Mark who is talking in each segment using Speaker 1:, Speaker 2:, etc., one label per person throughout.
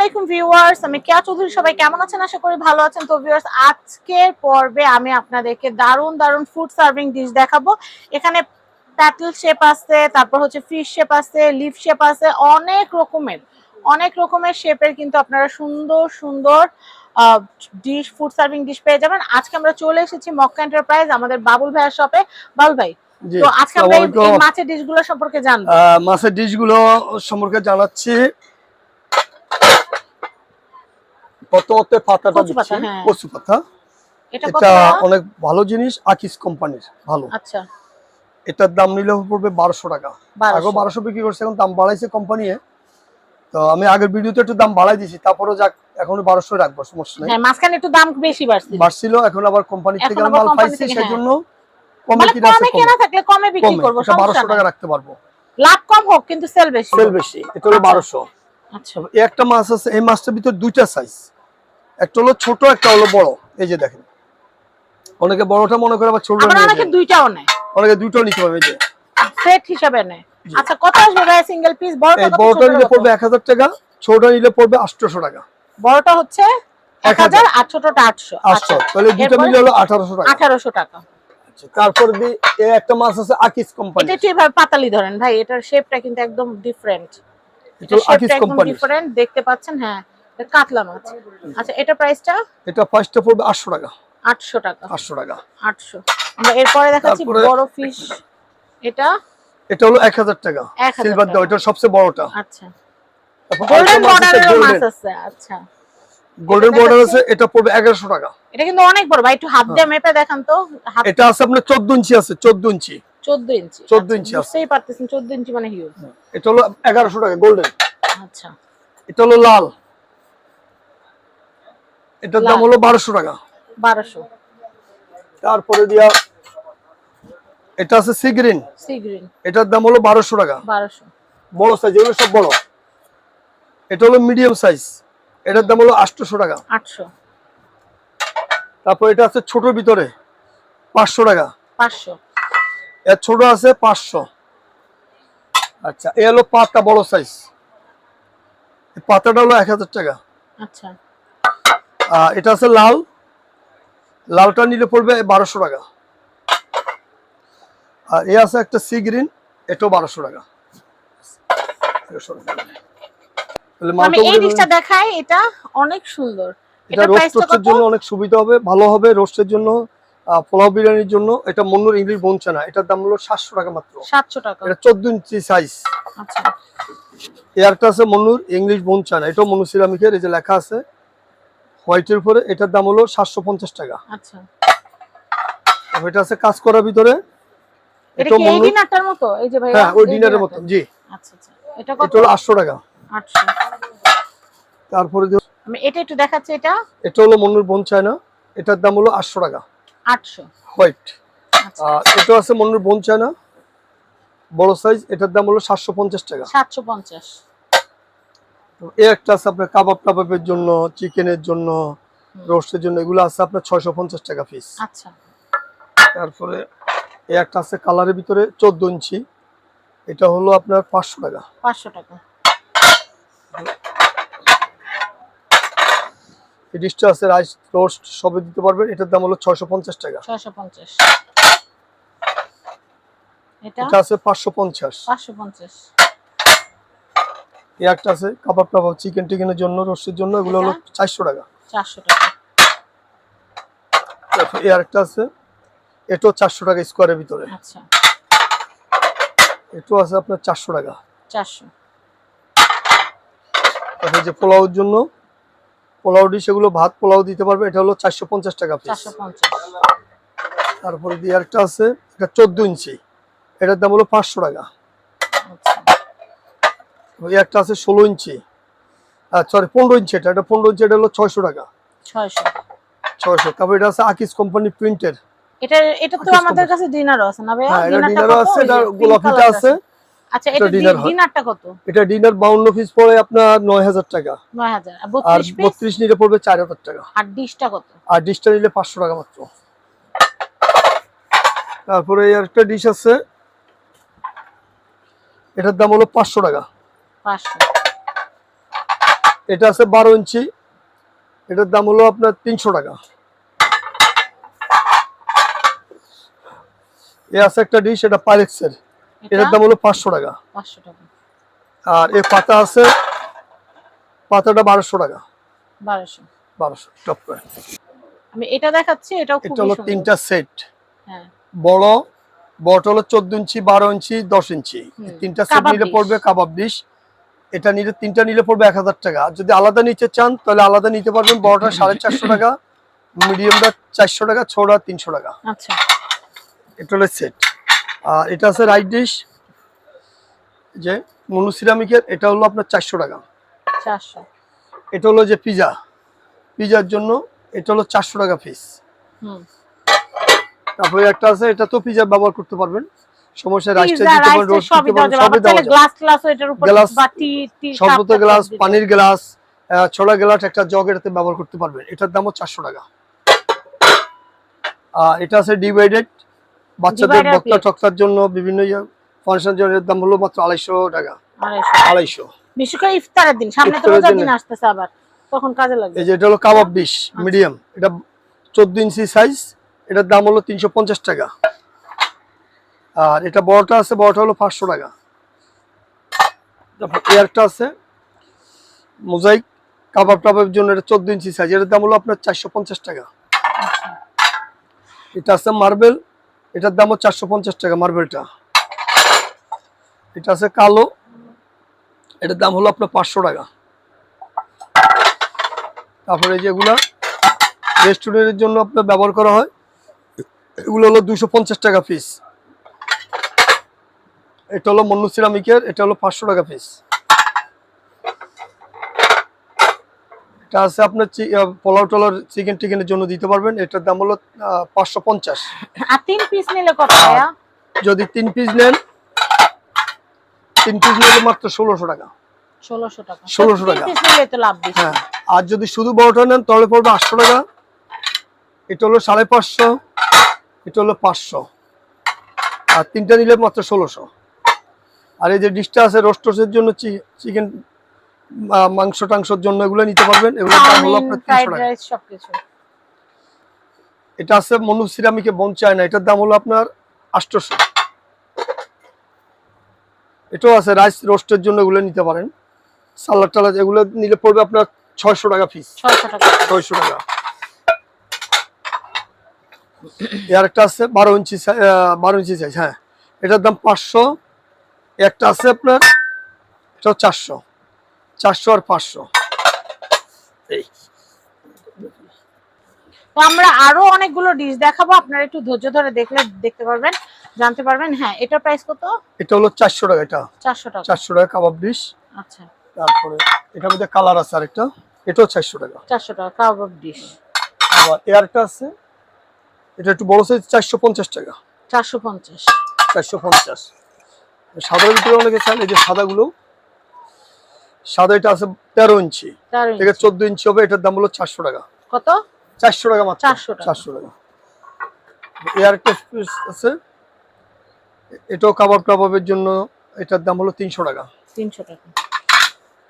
Speaker 1: আলাইকুম ভিউয়ার্স আমি কেয়া চৌধুরী সবাই কেমন আছেন? আশা করি ভালো আছেন। তো ভিউয়ার্স আজকের পর্বে আমি আপনাদেরকে দারুণ দারুণ ফুড সার্ভিং ডিশ দেখাবো। এখানে প্যাটেল শেপ আছে তারপর হচ্ছে ফিশ শেপ আছে লিফ শেপ আছে অনেক রকমের অনেক রকমের শেপের কিন্তু আপনারা সুন্দর সুন্দর ডিশ ফুড সার্ভিং ডিশ পেয়ে যাবেন। আজকে আমরা চলে এসেছি মক্কা এন্টারপ্রাইজ আমাদের বাবুল ভাইয়ের শপে বাবুল ভাই তো আজকে আমরা মাছের ডিশগুলো সম্পর্কে জানব।
Speaker 2: মাছের ডিশগুলো সম্পর্কে জানাচ্ছি। প্রথমত পাতাটা দিচ্ছি
Speaker 1: হ্যাঁ।
Speaker 2: কচু পাতা
Speaker 1: এটা
Speaker 2: অনেক ভালো জিনিস আকিস কোম্পানির ভালো।
Speaker 1: আচ্ছা।
Speaker 2: এটার দাম নিলে পড়বে বারোশো টাকা।
Speaker 1: 1200
Speaker 2: আগে বারোশো বিক্রি করছে এখন দাম বাড়াইছে কোম্পানি তো আমি আগের ভিডিওতে একটু দাম বাড়াই দিয়েছি তারপরে যাক এখন বারোশো রাখব সমস্যা নেই।
Speaker 1: হ্যাঁ মাঝখানে একটু দাম বেশি বাড়ছে
Speaker 2: বাড়ছিল এখন আবার কোম্পানি থেকে মাল পাইছি সেই
Speaker 1: হ্যাঁ।
Speaker 2: জন্য কমে
Speaker 1: মানে
Speaker 2: কিনা
Speaker 1: থাকলে কমে বিক্রি করব
Speaker 2: বারোশো টাকা রাখতে পারব।
Speaker 1: লাভ কম হোক কিন্তু সেল বেশি
Speaker 2: সেল বেশি এটা হলো
Speaker 1: আচ্ছা।
Speaker 2: বারোশো।
Speaker 1: আচ্ছা।
Speaker 2: এই একটা মাছ আছে এই মাছটার ভিতর দুইটা সাইজ একটা হলো ছোট একটা হলো বড়। এই যে দেখেন। অনেকে বড়টা মনে করে আবার
Speaker 1: আবার অনেকে দুইটাও নেয়।
Speaker 2: অনেকে দুইটাও নিতে পারবে যে।
Speaker 1: সেট হিসাবে নেয়। আচ্ছা কত আসবে ভাই সিঙ্গেল পিস বড়টা কত
Speaker 2: বড়টা নিলে পড়বে এক হাজার টাকা ছোটটা নিলে পড়বে আটশোশো টাকা।
Speaker 1: বড়টা হচ্ছে এক
Speaker 2: 1000
Speaker 1: হাজার আর ছোটটা আটশো।
Speaker 2: আটশো তাহলে দুটো? মিলে হলো আঠারোশো টাকা।
Speaker 1: আঠারোশো টাকা।
Speaker 2: আচ্ছা, তারপর একটা মাছ আছে আকিস কোম্পানি
Speaker 1: এটা একটু এভাবে পাতালি ধরেন। ভাই এটার শেপটা কিন্তু একদম ডিফারেন্ট
Speaker 2: এটা আকিস কোম্পানি
Speaker 1: ডিফারেন্ট দেখতে পাচ্ছেন হ্যাঁ। কাতলা মাছ। আচ্ছা এটা প্রাইসটা
Speaker 2: এটা পাঁচটা পড়বে আটশো টাকা।
Speaker 1: আটশো টাকা।
Speaker 2: আটশো টাকা।
Speaker 1: আটশো। আমরা এরপরে দেখাচ্ছি বড় ফিশ এটা?
Speaker 2: এটা হলো এক হাজার টাকা। সিলভার। দেওয়া এটা সবচেয়ে বড়টা।
Speaker 1: আচ্ছা। গোল্ডেন বর্ডারের মাছ আছে আচ্ছা।
Speaker 2: গোল্ডেন বর্ডার আছে এটা পড়বে এগারোশো টাকা।
Speaker 1: এটা কিন্তু অনেক বড় ভাই একটু হাত দিয়ে মেপে দেখান তো।
Speaker 2: এটা আছে আপনার চোদ্দ ইঞ্চি আছে চোদ্দ ইঞ্চি।
Speaker 1: 14 ইঞ্চি।
Speaker 2: 14
Speaker 1: আচ্ছা,
Speaker 2: ইঞ্চি আছে।
Speaker 1: বুঝতেই পারতেছেন 14 ইঞ্চি মানে হিউজ
Speaker 2: এটা হলো এগারোশো টাকা গোল্ডেন
Speaker 1: আচ্ছা।
Speaker 2: এটা হলো লাল। এটার দাম। হলো বারোশো টাকা।
Speaker 1: বারোশো।
Speaker 2: তারপরে দিয়া এটা আছে সি গ্রিন
Speaker 1: সি গ্রিন
Speaker 2: এটার দাম হলো বারোশো টাকা।
Speaker 1: 1200
Speaker 2: বড় সাইজ এগুলো সব বড়। এটা হলো মিডিয়াম সাইজ এটার দাম হলো আটশোশো টাকা।
Speaker 1: 800
Speaker 2: তারপর এটা আছে ছোটর ভিতরে পাঁচশো টাকা।
Speaker 1: 500
Speaker 2: এর ছোট আছে পাঁচশো। আচ্ছা এ হলো পাতা বড় সাইজ পাতাটা হলো এক হাজার টাকা।
Speaker 1: আচ্ছা।
Speaker 2: এটা আছে লাল। লালটা নিলে পড়বে বারোশো টাকা। আর এ আছে একটা সি গ্রিন এটাও বারোশো টাকা। পোলাও বিরিয়ানির জন্য। এটা মন্নুর ইংলিশ বনছে না এটার দাম হলো সাতশো টাকা মাত্র।
Speaker 1: 700 টাকা।
Speaker 2: এটা চোদ্দ ইঞ্চি সাইজ
Speaker 1: আচ্ছা।
Speaker 2: এয়ারটা আছে মন্নুর ইংলিশ এটাও মনু সিরামিকের এই যে লেখা আছে। হোয়াইটের উপরে এটার দাম হলো সাতশো পঞ্চাশ টাকা।
Speaker 1: আচ্ছা।
Speaker 2: এটা আছে কাজ করার ভিতরে।
Speaker 1: এটা কি এই ডিনারটার মতো? এই যে ভাই
Speaker 2: হ্যাঁ ওই ডিনারের মতন জি।
Speaker 1: আচ্ছা আচ্ছা। এটা কত?
Speaker 2: এটা হলো আটশো টাকা।
Speaker 1: 800
Speaker 2: তারপরে
Speaker 1: আমি এটা একটু দেখাচ্ছি এটা?
Speaker 2: এটা হলো মন্নুর বোন চায়না এটার দাম হলো আটশো টাকা।
Speaker 1: 800
Speaker 2: হোয়াইট
Speaker 1: আচ্ছা।
Speaker 2: আর এটা আছে মন্নুর বোন চায়না বড় সাইজ এটার দাম হলো সাতশো পঞ্চাশ টাকা।
Speaker 1: 750
Speaker 2: তো এ একটা আছে আপনার কাবাব টাবাবের জন্য চিকেনের জন্য রোস্টের জন্য এগুলো আছে আপনার ছয়শো পঞ্চাশ টাকা পিস
Speaker 1: আচ্ছা।
Speaker 2: তারপরে এই একটা আছে কালারের ভিতরে চোদ্দ ইঞ্চি। এটা হলো আপনার পাঁচশো টাকা।
Speaker 1: 500 টাকা।
Speaker 2: এই ডিশটা আছে রাইস রোস্ট সবে দিতে পারবেন। এটার দাম হলো ছয়শো পঞ্চাশ টাকা।
Speaker 1: 650 এটা
Speaker 2: এটা? আছে পাঁচশো পঞ্চাশ।
Speaker 1: 550
Speaker 2: এই একটা আছে কাবাব টাবাব চিকেন টিকেনের জন্য রোস্টের জন্য এগুলো হলো চারশো টাকা।
Speaker 1: 400 টাকা।
Speaker 2: এই আরেকটা আছে এটাও চারশো টাকা স্কোয়ারের ভিতরে।
Speaker 1: আচ্ছা।
Speaker 2: এটাও আছে আপনার চারশো টাকা।
Speaker 1: 400
Speaker 2: তারপর যে পোলাওর জন্য পোলাও ডিশ এগুলো ভাত পোলাও দিতে পারবে এটা হলো চারশো পঞ্চাশ টাকা পিস তারপরে দিয়ে আরেকটা আছে এটা চোদ্দ ইঞ্চি এটার দাম হলো পাঁচশো টাকা।
Speaker 1: আচ্ছা
Speaker 2: ওই একটা আছে ষোলো ইঞ্চি। সরি পনেরো ইঞ্চি এটা। এটা পনেরো ইঞ্চি এটা হলো ছয়শো টাকা।
Speaker 1: 600
Speaker 2: ছয়শো। তারপর এটা আছে আকিস কোম্পানি প্রিন্টের
Speaker 1: এটা এটা তো আমাদের কাছে ডিনারও আছে না ভাইয়া?
Speaker 2: এটা
Speaker 1: ডিনারটা
Speaker 2: ডিনারও আছে এটা গোলাপিটা আছে।
Speaker 1: আচ্ছা
Speaker 2: এটা
Speaker 1: এটা
Speaker 2: dinner।
Speaker 1: ডিনারটা কত?
Speaker 2: এটা ডিনার বাউন্ন পিস পড়ে আপনার নয় হাজার টাকা।
Speaker 1: 9000 আর
Speaker 2: আর
Speaker 1: 32 পিস
Speaker 2: বত্রিশ নিলে পড়বে চার হাজার টাকা।
Speaker 1: আর ডিশটা কত?
Speaker 2: আর ডিশটা নিলে পাঁচশো টাকা মাত্র। তারপরে এই আরেকটা ডিশ আছে। এটার দাম হলো পাঁচশো টাকা।
Speaker 1: 500
Speaker 2: এটা আছে বারো ইঞ্চি। এটার দাম হলো আপনার তিনশো টাকা। এ আছে একটা ডিশ এটা পাইরেক্সের
Speaker 1: এটা
Speaker 2: এটার দাম হলো পাঁচশো টাকা।
Speaker 1: পাঁচশো টাকা।
Speaker 2: আর এ পাতা আছে পাতাটা বারোশো টাকা।
Speaker 1: বারোশো।
Speaker 2: বারোশো টপ করে।
Speaker 1: আমি এটা দেখাচ্ছি এটাও
Speaker 2: এটা হলো তিনটা সেট
Speaker 1: হ্যাঁ।
Speaker 2: বড় বড়টা হলো চোদ্দ ইঞ্চি বারো ইঞ্চি দশ ইঞ্চি। তিনটা সেট নিলে পড়বে কাবাব ডিশ এটা নিলে তিনটা নিলে পড়বে এক হাজার টাকা। আর যদি আলাদা নিতে চান তাহলে আলাদা নিতে পারবেন বড়টা সাড়ে চারশো টাকা মিডিয়ামটা চারশো টাকা ছোটটা তিনশো টাকা।
Speaker 1: আচ্ছা।
Speaker 2: এটা হলো সেট আর এটা আছে রাইট ডিশ যে মনুসিরামিকের এটা হলো আপনার চারশো টাকা।
Speaker 1: চারশো।
Speaker 2: এটা হলো যে পিজা পিজার জন্য এটা হলো চারশো টাকা পিস
Speaker 1: হুম।
Speaker 2: তারপরে একটা আছে এটা তো পিজা ব্যবহার করতে পারবেন। সমস্যা
Speaker 1: গ্লাস
Speaker 2: পানির গ্লাস ছোলা গ্লাস একটা জগ এটাতে ব্যবহার করতে পারবেন। এটার দামও চারশো টাকা। এটা আছে ডিভাইডেড বাচ্চাদের বক্তা টক্তার জন্য বিভিন্ন ফাংশন জন্য এর দাম হলো মাত্র আড়াইশো টাকা।
Speaker 1: আড়াইশো।
Speaker 2: আড়াইশো।
Speaker 1: বিশেষ করে ইফতারের দিন। সামনে তো রোজার
Speaker 2: দিন।
Speaker 1: আসতেছে আবার। তখন কাজে লাগবে।
Speaker 2: এই যে এটা হলো কাবাব ডিশ মিডিয়াম এটা চোদ্দ ইঞ্চি সাইজ এটার দাম হলো তিনশো পঞ্চাশ টাকা। আর এটা বড়টা আছে বড়টা হলো পাঁচশো টাকা। তারপর এয়ারটা আছে, মোজাইক কাবাব টাবাবের জন্য এটা চোদ্দ ইঞ্চি সাইজ এটার দাম হলো আপনার চারশো পঞ্চাশ টাকা। এটা আছে মার্বেল, এটার দামও চারশো পঞ্চাশ টাকা মার্বেলটা। এটা আছে কালো, এটার দাম হলো আপনার পাঁচশো টাকা। তারপরে যেগুলা রেস্টুরেন্টের জন্য আপনার ব্যবহার করা হয়, এগুলো হলো দুশো টাকা পিস এটা হলো মন্নু সিরামিকের এটা হলো পাঁচশো টাকা পিস এটা আছে আপনার পোলাও টোলার চিকেন টিকেনের জন্য দিতে পারবেন। এটার দাম হলো পাঁচশো পঞ্চাশ।
Speaker 1: তিন পিস নিলে কত
Speaker 2: যদি তিন পিস নেন তিন পিস নিলে মাত্র ষোলোশো টাকা।
Speaker 1: ষোলোশো টাকা।
Speaker 2: 1600 টাকা।
Speaker 1: তিন পিস নিলে তো লাভ বেশি।
Speaker 2: হ্যাঁ আর যদি শুধু বড়টা নেন তাহলে পড়বে আটশো টাকা। এটা হলো সাড়ে পাঁচশো এটা হলো পাঁচশো। আর তিনটা নিলে মাত্র ষোলোশো। আর এই যে ডিশটা আছে রোস্টোসের জন্য চিকেন মাংস টাংসর জন্য এগুলো নিতে পারবেন। এগুলো দাম হলো আপনার টাকা।
Speaker 1: সবকিছু।
Speaker 2: এটা আছে মনু সিরামিকে বন চায়না এটার দাম হলো আপনার আটশোশো। এটাও আছে রাইস রোস্টের জন্য এগুলো নিতে পারেন। সালাদ টালাদ এগুলো নিলে পড়বে আপনার ছয়শো টাকা পিস
Speaker 1: ছয়শো টাকা।
Speaker 2: ছয়শো টাকা। এর একটা আছে বারো ইঞ্চি সাই- আহ, বারো ইঞ্চি সাইজ হ্যাঁ। এটার দাম পাঁচশো। একটা আছে আপনার চারশো চারশো আর পাঁচশো। এই।
Speaker 1: তো আমরা আরও অনেকগুলো ডিশ দেখাবো আপনারা একটু ধৈর্য ধরে দেখলে দেখতে পারবেন জানতে পারবেন। হ্যাঁ এটার প্রাইস কত?
Speaker 2: এটা হলো চারশো টাকা এটা।
Speaker 1: চারশো টাকা।
Speaker 2: চারশো টাকা কাবাব ডিশ
Speaker 1: আচ্ছা।
Speaker 2: তারপরে এটার মধ্যে কালার আছে আরেকটা এটাও চারশো টাকা।
Speaker 1: চারশো টাকা কাবাব ডিশ
Speaker 2: আবার এয়ারটা আছে এটা একটু বড় সাইজ চারশো পঞ্চাশ টাকা।
Speaker 1: চারশো পঞ্চাশ।
Speaker 2: চারশো পঞ্চাশ। সাদার ভিতরে অনেকে চান এই যে সাদাগুলো সাদা এটা আছে তেরো ইঞ্চি।
Speaker 1: ইঞ্চি।
Speaker 2: চোদ্দ ইঞ্চি হবে এটার দাম হলো চারশো টাকা।
Speaker 1: কত?
Speaker 2: চারশো টাকা মাত্র। চারশো টাকা। এয়ার একটা আছে এটাও কাবাব টাবাবের জন্য এটার দাম হলো তিনশো টাকা।
Speaker 1: তিনশো টাকা।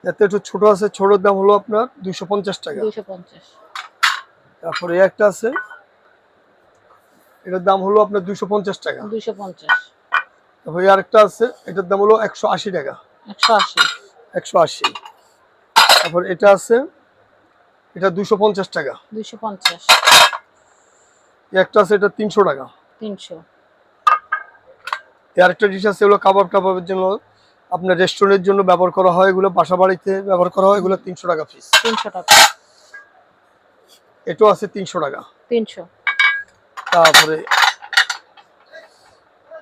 Speaker 2: এতে একটু ছোট আছে ছোটোর দাম হলো আপনার দুশো পঞ্চাশ টাকা। তারপরে একটা আছে এটার দাম হলো আপনার দুশো পঞ্চাশ টাকা।
Speaker 1: দুইশো পঞ্চাশ।
Speaker 2: তারপরে আরেকটা আছে এটার দাম হলো একশো আশি টাকা।
Speaker 1: একশো আশি।
Speaker 2: একশো আশি। তারপর এটা আছে এটা দুশো পঞ্চাশ টাকা।
Speaker 1: দুইশো পঞ্চাশ।
Speaker 2: একটা আছে এটা তিনশো টাকা।
Speaker 1: তিনশো।
Speaker 2: আরেকটা ডিশ আছে এগুলো কাবাব টাবাবের জন্য আপনার রেস্টুরেন্টের জন্য ব্যবহার করা হয় এগুলো বাসা বাড়িতে ব্যবহার করা হয় এগুলো তিনশো টাকা পিস
Speaker 1: তিনশো টাকা।
Speaker 2: এটাও আছে তিনশো টাকা।
Speaker 1: তিনশো।
Speaker 2: তারপরে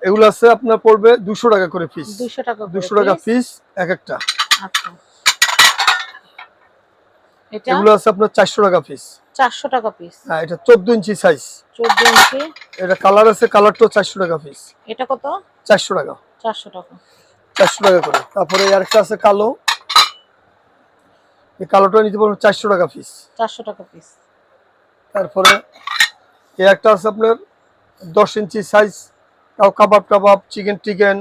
Speaker 2: এগুলো আছে আপনার পড়বে দুশো টাকা করে পিস
Speaker 1: দুইশো টাকা
Speaker 2: দুশো টাকা। পিস এক একটা।
Speaker 1: আচ্ছা।
Speaker 2: এগুলো আছে আপনার চারশো টাকা পিস
Speaker 1: চারশো টাকা পিস
Speaker 2: হ্যাঁ এটা চোদ্দ ইঞ্চি সাইজ
Speaker 1: চোদ্দ ইঞ্চি?
Speaker 2: এটা কালার আছে কালারটাও চারশো টাকা পিস
Speaker 1: এটা কত?
Speaker 2: চারশো টাকা।
Speaker 1: চারশো টাকা।
Speaker 2: চারশো টাকা করে। তারপরে আরেকটা আছে কালো। এই কালোটা নিতে পারবেন চারশো টাকা পিস
Speaker 1: চারশো টাকা পিস
Speaker 2: তারপরে এই একটা আছে আপনার দশ ইঞ্চি সাইজ তাও কাবাব টাবাব চিকেন টিকেন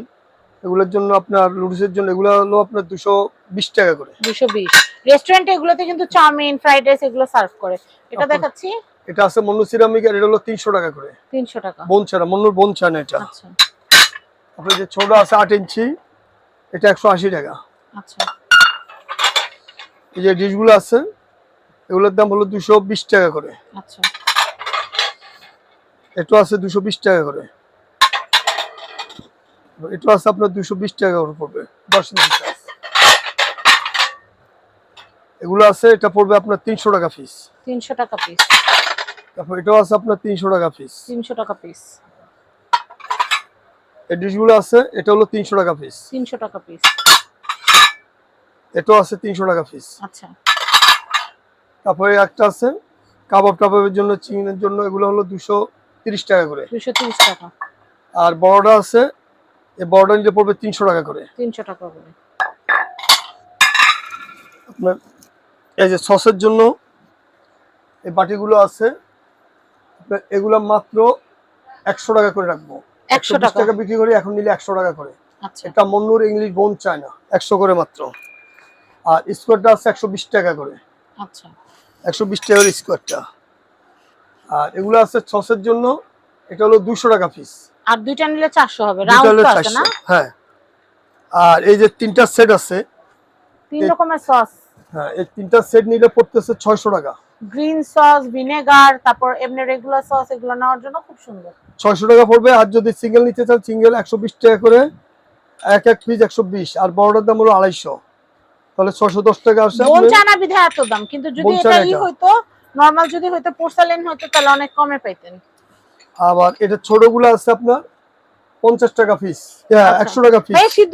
Speaker 2: এগুলোর জন্য আপনার লুডুসের জন্য এগুলো হলো আপনার দুশো বিশ টাকা করে।
Speaker 1: দুশো বিশ। রেস্টুরেন্টে এগুলোতে কিন্তু চাউমিন ফ্রাইড রাইস এগুলো সার্ভ করে। এটা দেখাচ্ছি।
Speaker 2: এটা আছে মন্নু সিরামিক আর এটা হলো তিনশো টাকা করে।
Speaker 1: তিনশো টাকা।
Speaker 2: বোন ছাড়া মন্নুর বোন ছাড়া না এটা।
Speaker 1: আচ্ছা।
Speaker 2: আপনার যে ছোট আছে আট ইঞ্চি এটা একশো আশি টাকা।
Speaker 1: আচ্ছা।
Speaker 2: এই যে ডিশগুলো আছে এগুলোর দাম হলো দুশো বিশ টাকা করে।
Speaker 1: আচ্ছা।
Speaker 2: এটা আছে দুশো বিশ টাকা করে। এটা আছে আপনার দুশো বিশ টাকা করে পড়বে দশ ইঞ্চি size। এগুলো আছে এটা পড়বে আপনার তিনশো টাকা পিস
Speaker 1: তিনশো টাকা পিস
Speaker 2: তারপর এটাও আছে আপনার তিনশো টাকা পিস
Speaker 1: তিনশো টাকা পিস
Speaker 2: এই ডিশগুলো আছে এটা হলো তিনশো টাকা পিস
Speaker 1: তিনশো টাকা পিস
Speaker 2: এটাও আছে তিনশো টাকা পিস
Speaker 1: আচ্ছা।
Speaker 2: তারপরে একটা আছে কাবাব টাবাবের জন্য জন্য এগুলো হলো দুশো তিরিশ টাকা করে।
Speaker 1: দুশো তিরিশ টাকা।
Speaker 2: আর বড়টা আছে এই বড়টা নিতে পড়বে তিনশো টাকা করে।
Speaker 1: তিনশো টাকা করে।
Speaker 2: আপনার এই যে সসের জন্য এই বাটিগুলো আছে এগুলো মাত্র একশো টাকা করে রাখব।
Speaker 1: 100
Speaker 2: 120
Speaker 1: টাকা।
Speaker 2: বিক্রি করি এখন নিলে একশো টাকা করে।
Speaker 1: আচ্ছা।
Speaker 2: এটা মন্নুর ইংলিশ বোন চায় না একশো করে মাত্র। আর স্কোয়ারটা আছে একশো বিশ টাকা করে।
Speaker 1: আচ্ছা।
Speaker 2: একশো বিশ টাকার স্কোয়ারটা। আর এগুলো আছে সসের জন্য এটা হলো দুশো টাকা পিস
Speaker 1: আর দুইটা নিলে চারশো হবে। রাউন্ড তো আছে না?
Speaker 2: হ্যাঁ। আর এই যে তিনটা সেট আছে
Speaker 1: তিন রকমের সস
Speaker 2: হ্যাঁ এই তিনটা সেট নিলে পড়তেছে ছয়শো টাকা।
Speaker 1: গ্রিন সস ভিনেগার তারপর এমনি রেগুলার সস এগুলো নেওয়ার জন্য খুব সুন্দর।
Speaker 2: ছয়শো টাকা পড়বে আর যদি সিঙ্গেল নিতে চান সিঙ্গেল একশো বিশ টাকা করে এক এক পিস একশো বিশ আর বড়টার দাম হলো আড়াইশো। তাহলে ছশো দশ টাকা আসে
Speaker 1: বোন চানা বিধে এত দাম কিন্তু যদি এটা ই হইতো নরমাল যদি হইতো পোর্সালেন হইতো তাহলে অনেক কমে পাইতেন।
Speaker 2: আবার এটা ছোটগুলো আছে আপনার পঞ্চাশ টাকা পিস হ্যাঁ। একশো টাকা পিস
Speaker 1: সিদ্ধ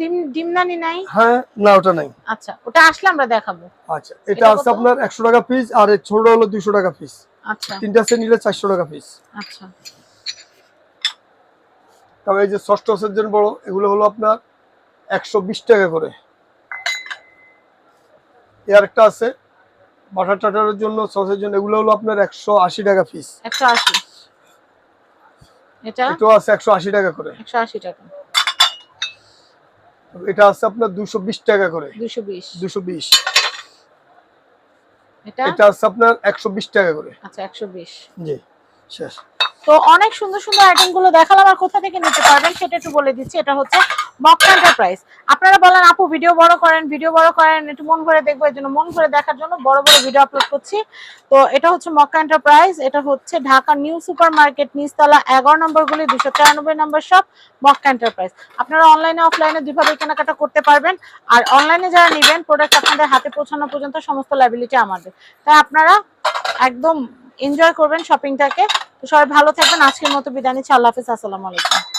Speaker 1: ডিম ডিম নাই?
Speaker 2: হ্যাঁ না ওটা নাই।
Speaker 1: আচ্ছা ওটা আসলে আমরা দেখাবো।
Speaker 2: আচ্ছা এটা আছে আপনার একশো টাকা পিস আর এই ছোট হলো দুশো টাকা পিস
Speaker 1: আচ্ছা।
Speaker 2: তিনটা সেট নিলে চারশো টাকা পিস
Speaker 1: আচ্ছা।
Speaker 2: তবে এই যে ষষ্ঠ টসের জন্য বড় এগুলো হলো আপনার একশো বিশ টাকা করে। এর একটা আছে বাটার টাটারের জন্য সসের জন্য এগুলো হলো আপনার একশো আশি টাকা পিস
Speaker 1: একশো এটা?
Speaker 2: এটাও আছে একশো আশি টাকা করে।
Speaker 1: একশো আশি টাকা।
Speaker 2: এটা আছে আপনার দুশো বিশ টাকা করে।
Speaker 1: দুশো বিশ।
Speaker 2: দুশো বিশ।
Speaker 1: এটা?
Speaker 2: এটা আছে আপনার একশো বিশ টাকা করে।
Speaker 1: আচ্ছা একশো বিশ।
Speaker 2: জি শেষ।
Speaker 1: তো অনেক সুন্দর সুন্দর আইটেমগুলো দেখালাম আর কোথা থেকে নিতে পারবেন সেটা একটু বলে দিচ্ছি। এটা হচ্ছে মক্কা এন্টারপ্রাইজ আপনারা বলেন, আপু ভিডিও বড় করেন ভিডিও বড় করেন, একটু মন ভরে দেখব জন্য মন ভরে দেখার জন্য বড় বড় ভিডিও আপলোড করছি। তো এটা হচ্ছে মক্কা এন্টারপ্রাইজ এটা হচ্ছে ঢাকা নিউ সুপার মার্কেট নিচতলা এগারো নম্বর গুলি দুশো তিরানব্বই নম্বর সব মক্কা এন্টারপ্রাইজ আপনারা অনলাইনে অফলাইনে দুইভাবে কেনাকাটা করতে পারবেন, আর অনলাইনে যারা নেবেন প্রোডাক্ট আপনাদের হাতে পৌঁছানো পর্যন্ত সমস্ত লাইবিলিটি আমাদের। তাই আপনারা একদম এনজয় করবেন শপিংটাকে তো সবাই ভালো থাকবেন, আজকের মতো বিদায় নিচ্ছি, আল্লাহ হাফিজ, আসসালামু আলাইকুম।